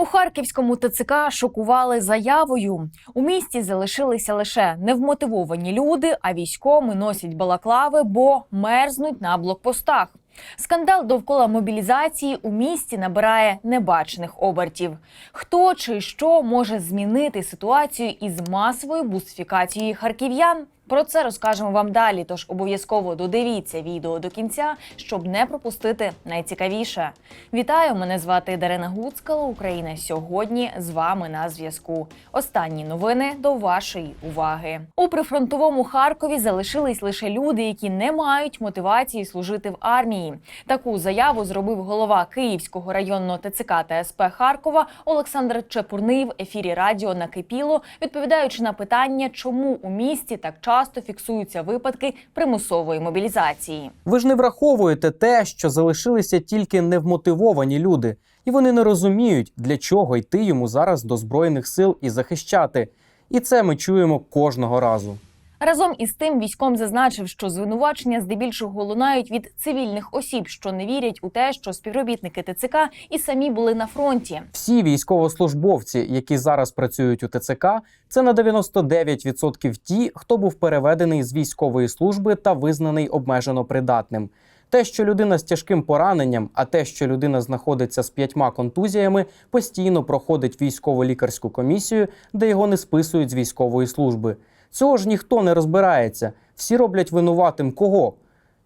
У харківському ТЦК шокували заявою. У місті залишилися лише невмотивовані люди, а військоми носять балаклави, бо мерзнуть на блокпостах. Скандал довкола мобілізації у місті набирає небачених обертів. Хто чи що може змінити ситуацію із масовою бусифікацією харків'ян? Про це розкажемо вам далі. Тож обов'язково додивіться відео до кінця, щоб не пропустити найцікавіше. Вітаю! Мене звати Дарина Гуцкало. Україна сьогодні з вами на зв'язку. Останні новини до вашої уваги. У прифронтовому Харкові залишились лише люди, які не мають мотивації служити в армії. Таку заяву зробив голова Київського районного ТЦК та СП Харкова Олександр Чепурний в ефірі радіо накипіло, відповідаючи на питання, чому у місті так часто фіксуються випадки примусової мобілізації. Ви ж не враховуєте те, що залишилися тільки невмотивовані люди, і вони не розуміють, для чого йти йому зараз до збройних сил і захищати. І це ми чуємо кожного разу. Разом із тим військом зазначив, що звинувачення здебільшого лунають від цивільних осіб, що не вірять у те, що співробітники ТЦК і самі були на фронті. Всі військовослужбовці, які зараз працюють у ТЦК, це на 99% ті, хто був переведений з військової служби та визнаний обмежено придатним. Те, що людина з тяжким пораненням, а те, що людина знаходиться з п'ятьма контузіями, постійно проходить військово-лікарську комісію, де його не списують з військової служби. Цього ж ніхто не розбирається. Всі роблять винуватим кого?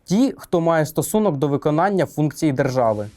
Ті, хто має стосунок до виконання функцій держави.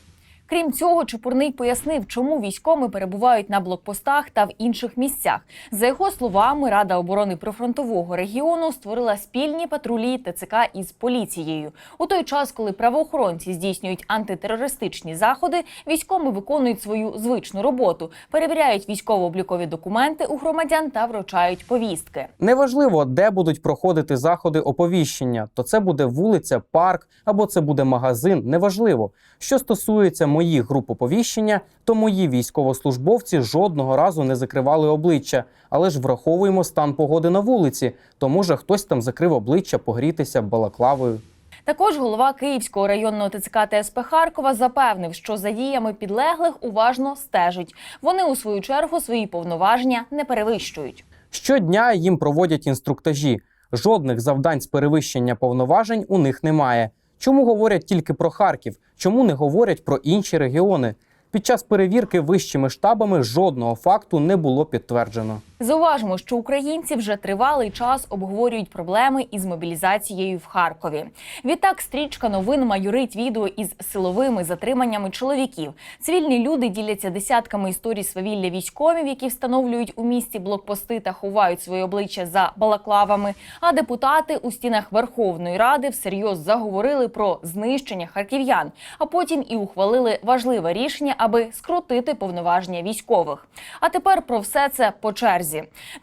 Крім цього, Чепурний пояснив, чому військоми перебувають на блокпостах та в інших місцях. За його словами, Рада оборони прифронтового регіону створила спільні патрулі ТЦК із поліцією. У той час, коли правоохоронці здійснюють антитерористичні заходи, військоми виконують свою звичну роботу, перевіряють військово-облікові документи у громадян та вручають повістки. Неважливо, де будуть проходити заходи оповіщення, то це буде вулиця, парк або це буде магазин. Неважливо. Що стосується моїх груп оповіщення, то мої військовослужбовці жодного разу не закривали обличчя, але ж враховуємо стан погоди на вулиці. То може хтось там закрив обличчя погрітися балаклавою. Також голова Київського районного ТЦК та СП Харкова запевнив, що за діями підлеглих уважно стежить. Вони у свою чергу свої повноваження не перевищують. Щодня їм проводять інструктажі. Жодних завдань з перевищення повноважень у них немає. Чому говорять тільки про Харків? Чому не говорять про інші регіони? Під час перевірки вищими штабами жодного факту не було підтверджено. Зауважимо, що українці вже тривалий час обговорюють проблеми із мобілізацією в Харкові. Відтак, стрічка новин майорить відео із силовими затриманнями чоловіків. Цивільні люди діляться десятками історій свавілля військових, які встановлюють у місті блокпости та ховають своє обличчя за балаклавами. А депутати у стінах Верховної Ради всерйоз заговорили про знищення харків'ян, а потім і ухвалили важливе рішення, аби скрутити повноваження військових. А тепер про все це по черзі.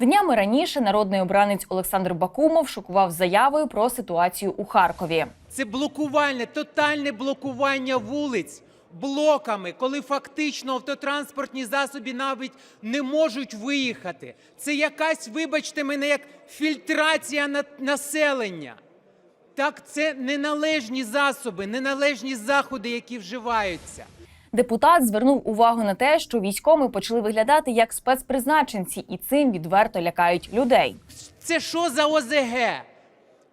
Днями раніше народний обранець Олександр Бакумов шокував заявою про ситуацію у Харкові. Це блокування, тотальне блокування вулиць блоками, коли фактично автотранспортні засоби навіть не можуть виїхати. Це якась, вибачте мене, як фільтрація на- населення. Так, це неналежні засоби, неналежні заходи, які вживаються. Депутат звернув увагу на те, що військові почали виглядати як спецпризначенці, і цим відверто лякають людей. Це що за ОЗГ?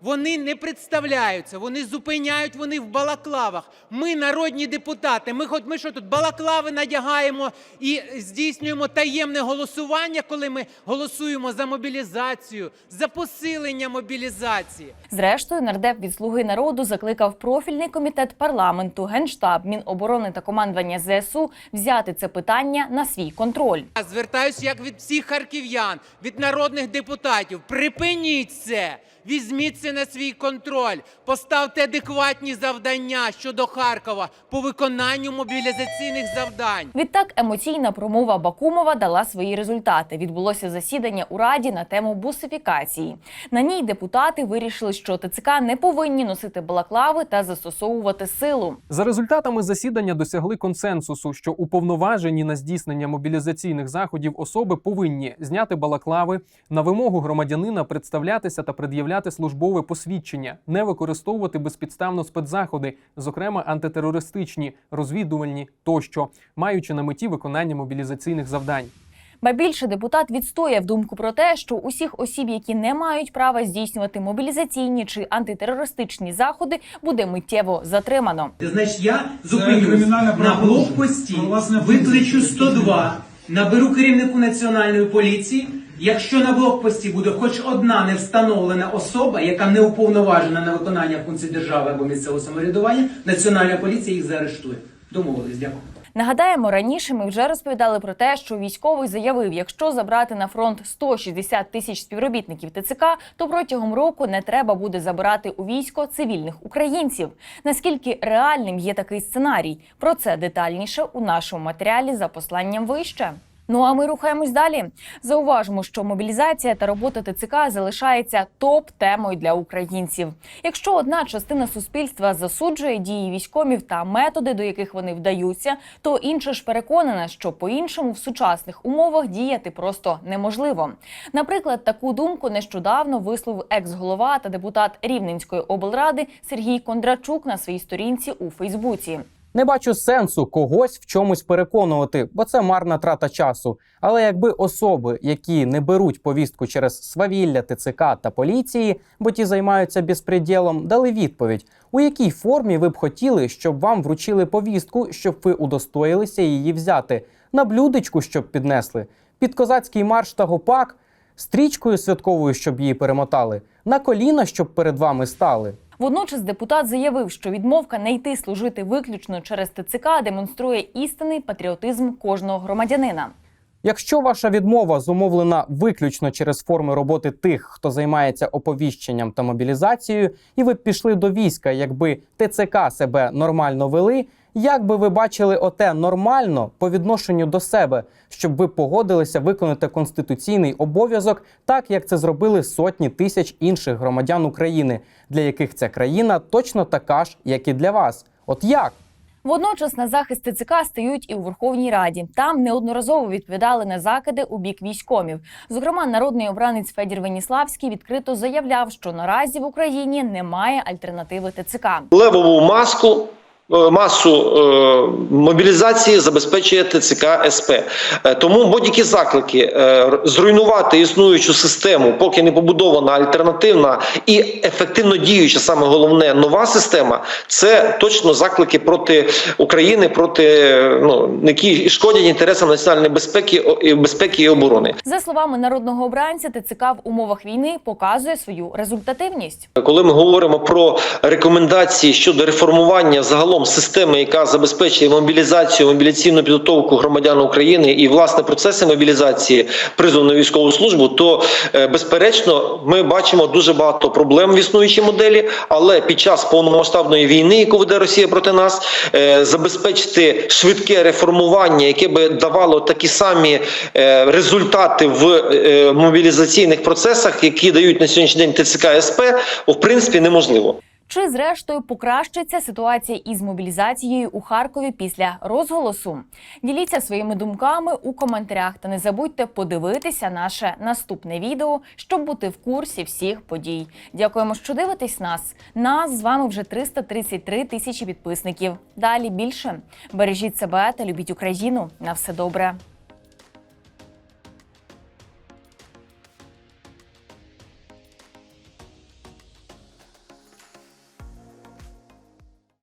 Вони не представляються, вони зупиняють, вони в балаклавах. Ми народні депутати. Ми хоч ми що тут балаклави надягаємо і здійснюємо таємне голосування, коли ми голосуємо за мобілізацію, за посилення мобілізації. Зрештою, нардеп від слуги народу закликав профільний комітет парламенту, генштаб, міноборони та командування ЗСУ взяти це питання на свій контроль. Я звертаюся як від всіх харків'ян, від народних депутатів. Припиніть це! Візьміть це на свій контроль, поставте адекватні завдання щодо Харкова по виконанню мобілізаційних завдань. Відтак емоційна промова Бакумова дала свої результати. Відбулося засідання у раді на тему бусифікації. На ній депутати вирішили, що ТЦК не повинні носити балаклави та застосовувати силу. За результатами засідання досягли консенсусу, що уповноважені на здійснення мобілізаційних заходів особи повинні зняти балаклави на вимогу громадянина представлятися та пред'являти пред'являти службове посвідчення, не використовувати безпідставно спецзаходи, зокрема антитерористичні, розвідувальні тощо, маючи на меті виконання мобілізаційних завдань. Ба більше депутат відстояв думку про те, що усіх осіб, які не мають права здійснювати мобілізаційні чи антитерористичні заходи, буде миттєво затримано. Значить, я зупинюсь на блокпості, власне викличу фізичне 102, наберу керівнику національної поліції. Якщо на блокпості буде хоч одна не встановлена особа, яка не уповноважена на виконання функцій держави або місцевого самоврядування, національна поліція їх заарештує. Домовились, дякую. Нагадаємо, раніше ми вже розповідали про те, що військовий заявив, якщо забрати на фронт 160 тисяч співробітників ТЦК, то протягом року не треба буде забирати у військо цивільних українців. Наскільки реальним є такий сценарій? Про це детальніше у нашому матеріалі за посланням вище. Ну а ми рухаємось далі. Зауважимо, що мобілізація та робота ТЦК залишається топ-темою для українців. Якщо одна частина суспільства засуджує дії військомів та методи, до яких вони вдаються, то інша ж переконана, що по-іншому в сучасних умовах діяти просто неможливо. Наприклад, таку думку нещодавно висловив екс-голова та депутат Рівненської облради Сергій Кондрачук на своїй сторінці у Фейсбуці. Не бачу сенсу когось в чомусь переконувати, бо це марна трата часу. Але якби особи, які не беруть повістку через свавілля ТЦК та поліції, бо ті займаються безпреділом, дали відповідь, у якій формі ви б хотіли, щоб вам вручили повістку, щоб ви удостоїлися її взяти, на блюдечку, щоб піднесли, під козацький марш та гопак, стрічкою святковою, щоб її перемотали, на коліна, щоб перед вами стали. Водночас депутат заявив, що відмовка не йти служити виключно через ТЦК демонструє істинний патріотизм кожного громадянина. Якщо ваша відмова зумовлена виключно через форми роботи тих, хто займається оповіщенням та мобілізацією, і ви б пішли до війська, якби ТЦК себе нормально вели, як би ви бачили оте нормально по відношенню до себе, щоб ви погодилися виконати конституційний обов'язок, так як це зробили сотні тисяч інших громадян України, для яких ця країна точно така ж, як і для вас. От як? Водночас на захист ТЦК стають і у Верховній Раді. Там неодноразово відповідали на закиди у бік військомів. Зокрема, народний обранець Федір Веніславський відкрито заявляв, що наразі в Україні немає альтернативи ТЦК. левову маску. Е, Масу е, мобілізації забезпечує ТЦК СП. Е, Тому будь-які заклики зруйнувати існуючу систему, поки не побудована альтернативна і ефективно діюча, саме головне нова система. Це точно заклики проти України, проти ну які шкодять інтересам національної безпеки і безпеки і оборони. За словами народного обранця, ТЦК в умовах війни показує свою результативність. Коли ми говоримо про рекомендації щодо реформування загалом системи, яка забезпечує мобілізацію, мобіляційну підготовку громадян України і власне процеси мобілізації призову на військову службу, то е, безперечно ми бачимо дуже багато проблем в існуючій моделі. Але під час повномасштабної війни, яку веде Росія проти нас, е, забезпечити швидке реформування, яке би давало такі самі е, результати в мобілізаційних процесах, які дають на сьогоднішній день ТЦК СП, в принципі неможливо. Чи зрештою покращиться ситуація із мобілізацією у Харкові після розголосу? Діліться своїми думками у коментарях та не забудьте подивитися наше наступне відео, щоб бути в курсі всіх подій. Дякуємо, що дивитесь нас. Нас з вами вже 333 тисячі підписників. Далі більше бережіть себе та любіть Україну. На все добре.